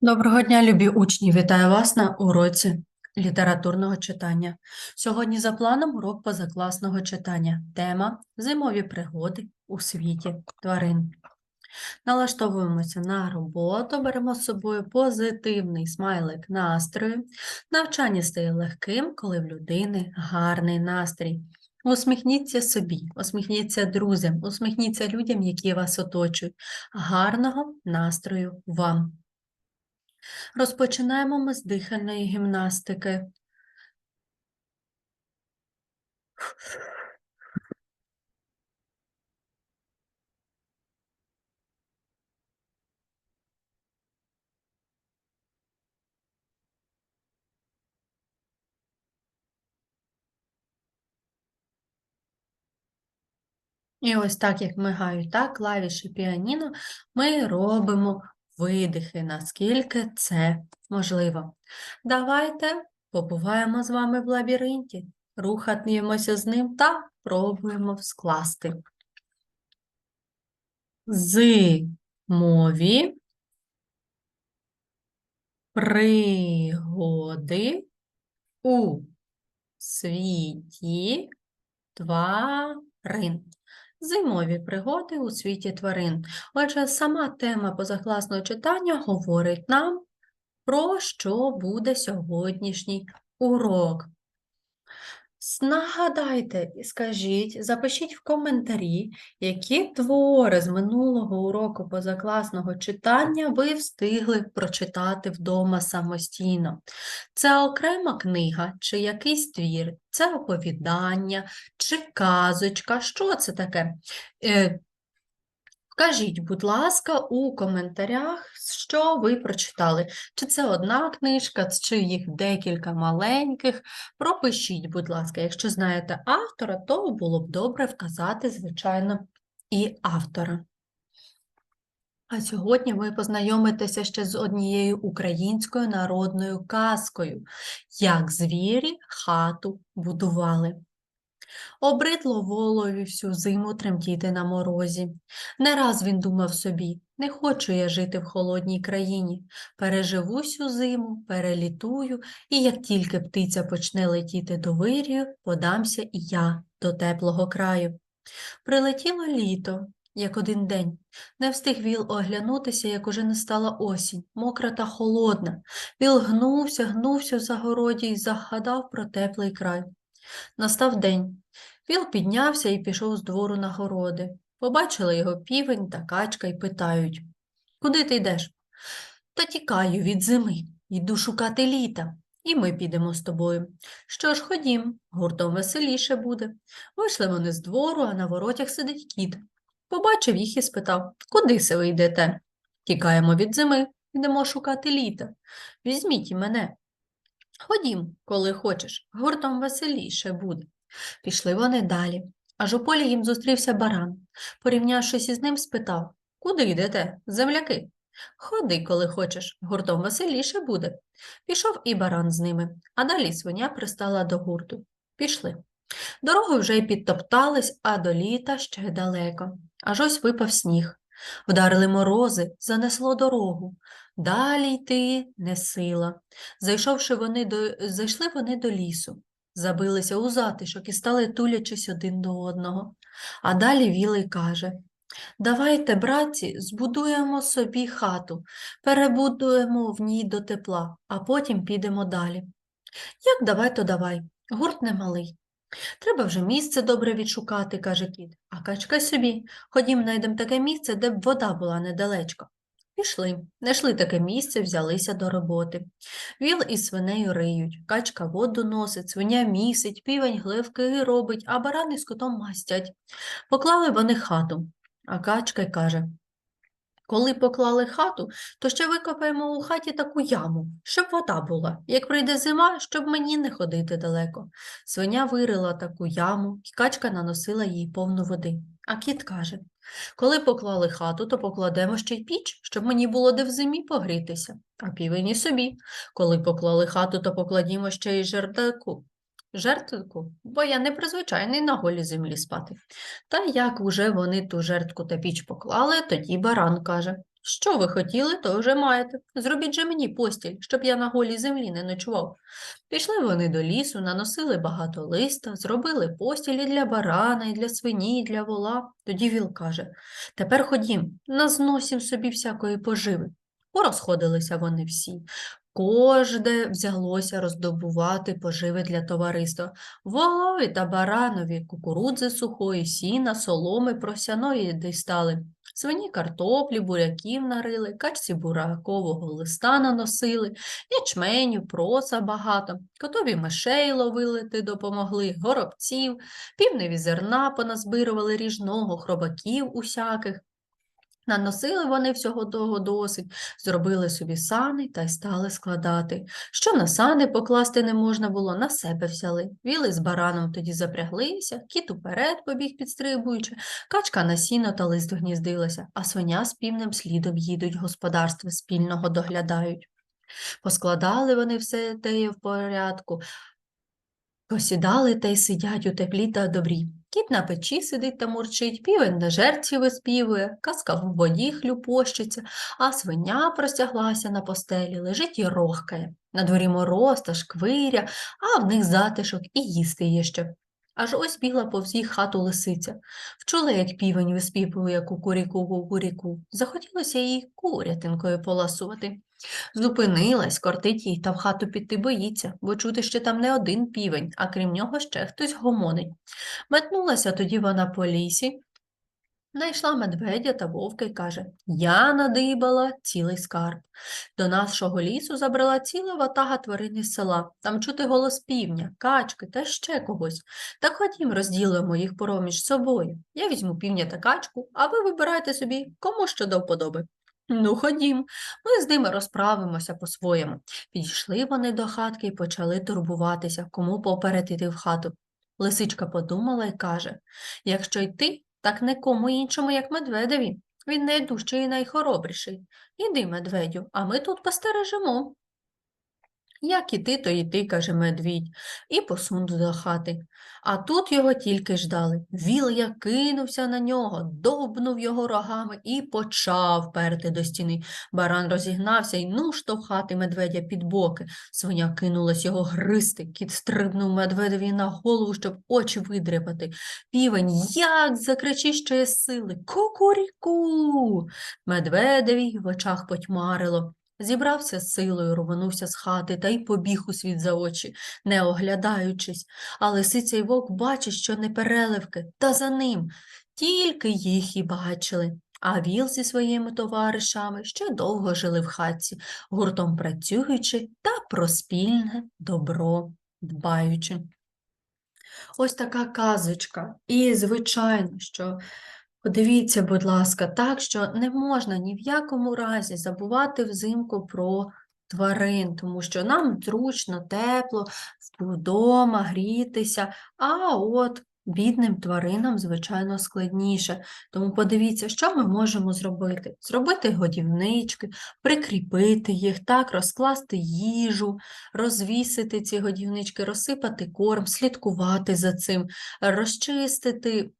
Доброго дня, любі учні! Вітаю вас на уроці літературного читання. Сьогодні за планом урок позакласного читання. Тема Зимові пригоди у світі тварин. Налаштовуємося на роботу, беремо з собою позитивний смайлик настрою. Навчання стає легким, коли в людини гарний настрій. Усміхніться собі, усміхніться друзям, усміхніться людям, які вас оточують. Гарного настрою вам! Розпочинаємо ми з дихальної гімнастики. І ось так, як мигають так, клавіші піаніно, ми робимо видихи, наскільки це можливо. Давайте побуваємо з вами в лабіринті, рухаємося з ним та пробуємо скласти. Зимові пригоди у світі тварин. Зимові пригоди у світі тварин. Отже, сама тема позакласного читання говорить нам, про що буде сьогоднішній урок. Нагадайте скажіть, запишіть в коментарі, які твори з минулого уроку позакласного читання ви встигли прочитати вдома самостійно. Це окрема книга чи якийсь твір, це оповідання чи казочка. Що це таке? Вкажіть, будь ласка, у коментарях, що ви прочитали. Чи це одна книжка, чи їх декілька маленьких. Пропишіть, будь ласка, якщо знаєте автора, то було б добре вказати, звичайно, і автора. А сьогодні ви познайомитеся ще з однією українською народною казкою, як звірі хату будували. Обридло волові всю зиму тремтіти на морозі. Не раз він думав собі, не хочу я жити в холодній країні. Переживу всю зиму, перелітую, і як тільки птиця почне летіти до вирію, подамся і я до теплого краю. Прилетіло літо, як один день. Не встиг віл оглянутися, як уже настала осінь, мокра та холодна. Віл гнувся, гнувся в загороді і загадав про теплий край. Настав день. Віл піднявся і пішов з двору на городи. Побачили його півень та качка і питають Куди ти йдеш? Та тікаю від зими, йду шукати літа, і ми підемо з тобою. Що ж, ходім, гуртом веселіше буде. Вийшли вони з двору, а на воротях сидить кіт. Побачив їх і спитав Куди се ви йдете? Тікаємо від зими, йдемо шукати літа. Візьміть і мене. Ходім, коли хочеш, гуртом веселіше буде. Пішли вони далі. Аж у полі їм зустрівся баран. Порівнявшись із ним, спитав Куди йдете, земляки? Ходи, коли хочеш, гуртом веселіше буде. Пішов і баран з ними, а далі свиня пристала до гурту. Пішли. Дороги вже й підтоптались, а до літа ще далеко. Аж ось випав сніг. Вдарили морози, занесло дорогу. Далі йти не сила. Зайшовши вони до... Зайшли вони до лісу, забилися у затишок і стали тулячись один до одного. А далі Вілий каже Давайте, братці, збудуємо собі хату, перебудуємо в ній до тепла, а потім підемо далі. Як давай, то давай, гурт немалий. Треба вже місце добре відшукати, каже кіт, а качка собі. Ходім, знайдемо таке місце, де б вода була недалечко. Пішли, знайшли таке місце, взялися до роботи. Віл із свинею риють, качка воду носить, свиня місить, півень гливки робить, а барани з котом мастять. Поклали вони хату, а качка й каже коли поклали хату, то ще викопаємо у хаті таку яму, щоб вода була. Як прийде зима, щоб мені не ходити далеко. Свиня вирила таку яму, і качка наносила їй повну води. А кіт каже коли поклали хату, то покладемо ще й піч, щоб мені було де в зимі погрітися. А півень і собі. Коли поклали хату, то покладімо ще й жердаку. Жертвку, бо я не призвичайний на голій землі спати. Та як уже вони ту жертвку та піч поклали, тоді баран каже Що ви хотіли, то вже маєте. Зробіть же мені постіль, щоб я на голій землі не ночував. Пішли вони до лісу, наносили багато листа, зробили постілі для барана, і для свині, і для вола. Тоді віл каже Тепер ходім, назносім собі всякої поживи. Порозходилися вони всі. Кожне взялося роздобувати поживи для товариства. Волові та баранові кукурудзи сухої, сіна, соломи, просяної дістали. Свині картоплі, буряків нарили, качці буракового листа наносили, ячменю, проса багато, котові мишей ловили, допомогли, горобців, півневі зерна поназбирували ріжного, хробаків усяких. Наносили вони всього того досить, зробили собі сани та й стали складати. Що на сани покласти не можна було, на себе взяли. Віли з бараном тоді запряглися, кіт уперед побіг підстрибуючи, качка на сіно та лист гніздилася, а свиня з півним слідом їдуть господарство спільного доглядають. Поскладали вони все те в порядку, посідали та й сидять у теплі та добрі. Кіт на печі сидить та мурчить, півень на жерці виспівує, казка в воді хлюпощиться, а свиня простяглася на постелі, лежить і рохкає. На дворі мороз та шквиря, а в них затишок і їсти є що. Аж ось бігла повз їх хату лисиця. Вчула, як півень виспівує кукуріку кукуріку. Захотілося їй курятинкою поласувати. Зупинилась, кортить їй та в хату піти боїться, бо чути, що там не один півень, а крім нього ще хтось гомонить. Метнулася тоді вона по лісі, знайшла медведя та вовка й каже Я надибала цілий скарб. До нашого лісу забрала ціла ватага тварин із села. Там чути голос півня, качки та ще когось. Так ходім, розділимо їх пороміж собою. Я візьму півня та качку, а ви вибирайте собі, кому що до вподоби. Ну, ходім, ми з ними розправимося по-своєму. Підійшли вони до хатки і почали турбуватися, кому поперед іти в хату. Лисичка подумала і каже якщо йти, так не кому іншому, як медведеві. Він найдужчий і найхоробріший. Іди, медведю, а ми тут постережемо. Як іти, то йти, каже медвідь, і посунув до хати. А тут його тільки ждали. Віл кинувся на нього, довбнув його рогами і почав перти до стіни. Баран розігнався і ну штовхати медведя під боки. Свиня кинулась його гристи. Кіт стрибнув медведеві на голову, щоб очі видряпати. Півень як закричить, що є сили. Кукуріку. Медведеві в очах потьмарило. Зібрався з силою, рвонувся з хати та й побіг у світ за очі, не оглядаючись, а лисиця й вовк бачить, що не переливки, та за ним тільки їх і бачили. А віл зі своїми товаришами ще довго жили в хатці, гуртом працюючи та про спільне добро дбаючи. Ось така казочка. І, звичайно, що Подивіться, будь ласка, так, що не можна ні в якому разі забувати взимку про тварин, тому що нам зручно, тепло, вдома грітися, а от бідним тваринам, звичайно, складніше. Тому подивіться, що ми можемо зробити. Зробити годівнички, прикріпити їх, так, розкласти їжу, розвісити ці годівнички, розсипати корм, слідкувати за цим, розчистити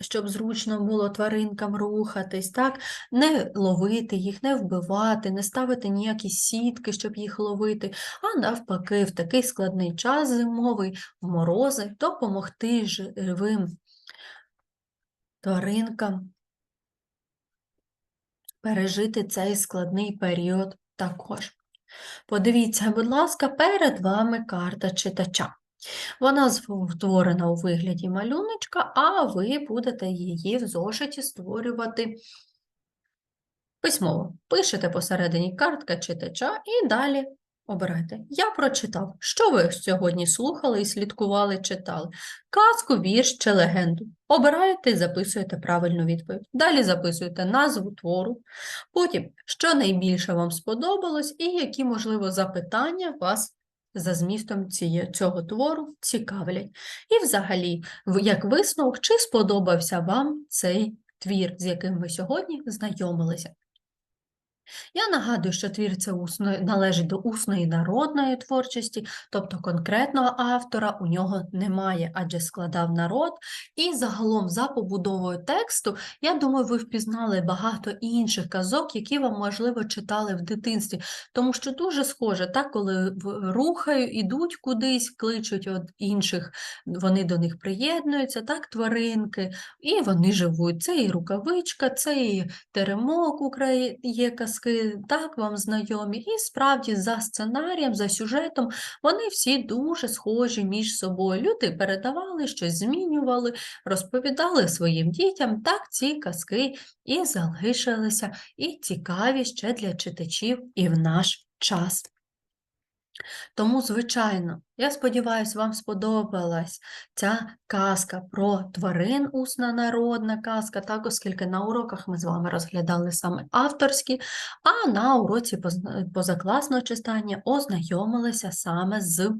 щоб зручно було тваринкам рухатись, так? не ловити їх, не вбивати, не ставити ніякі сітки, щоб їх ловити, а навпаки, в такий складний час зимовий, в морози, допомогти живим тваринкам пережити цей складний період також. Подивіться, будь ласка, перед вами карта читача. Вона створена у вигляді малюночка, а ви будете її в зошиті створювати письмово. Пишете посередині картка читача і далі обирайте. Я прочитав, що ви сьогодні слухали і слідкували, читали. Казку, вірш чи легенду. Обираєте і записуєте правильну відповідь. Далі записуєте назву твору, потім, що найбільше вам сподобалось, і які, можливо, запитання вас за змістом цього твору цікавлять. І взагалі, як висновок, чи сподобався вам цей твір, з яким ви сьогодні знайомилися. Я нагадую, що твір це усно, належить до усної народної творчості, тобто конкретного автора у нього немає, адже складав народ. І загалом за побудовою тексту, я думаю, ви впізнали багато інших казок, які вам, можливо, читали в дитинстві, тому що дуже схоже, так, коли в- рухаю, ідуть кудись, кличуть от інших, вони до них приєднуються, так, тваринки, і вони живуть. Це і рукавичка, це і теремок є казки, так вам знайомі. І справді за сценарієм, за сюжетом вони всі дуже схожі між собою. Люди передавали щось, змінювали, розповідали своїм дітям. Так ці казки і залишилися, і цікаві ще для читачів і в наш час. Тому, звичайно, я сподіваюся, вам сподобалась ця казка про тварин, усна народна казка, так, оскільки на уроках ми з вами розглядали саме авторські, а на уроці позакласного читання ознайомилися саме з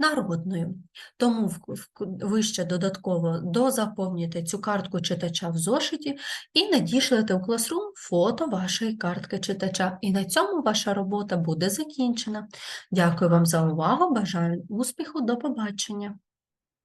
народною. Тому ви ще додатково дозаповнюєте цю картку читача в зошиті і надішлете у Classroom фото вашої картки читача. І на цьому ваша робота буде закінчена. Дякую вам за увагу, бажаю успіху, до побачення!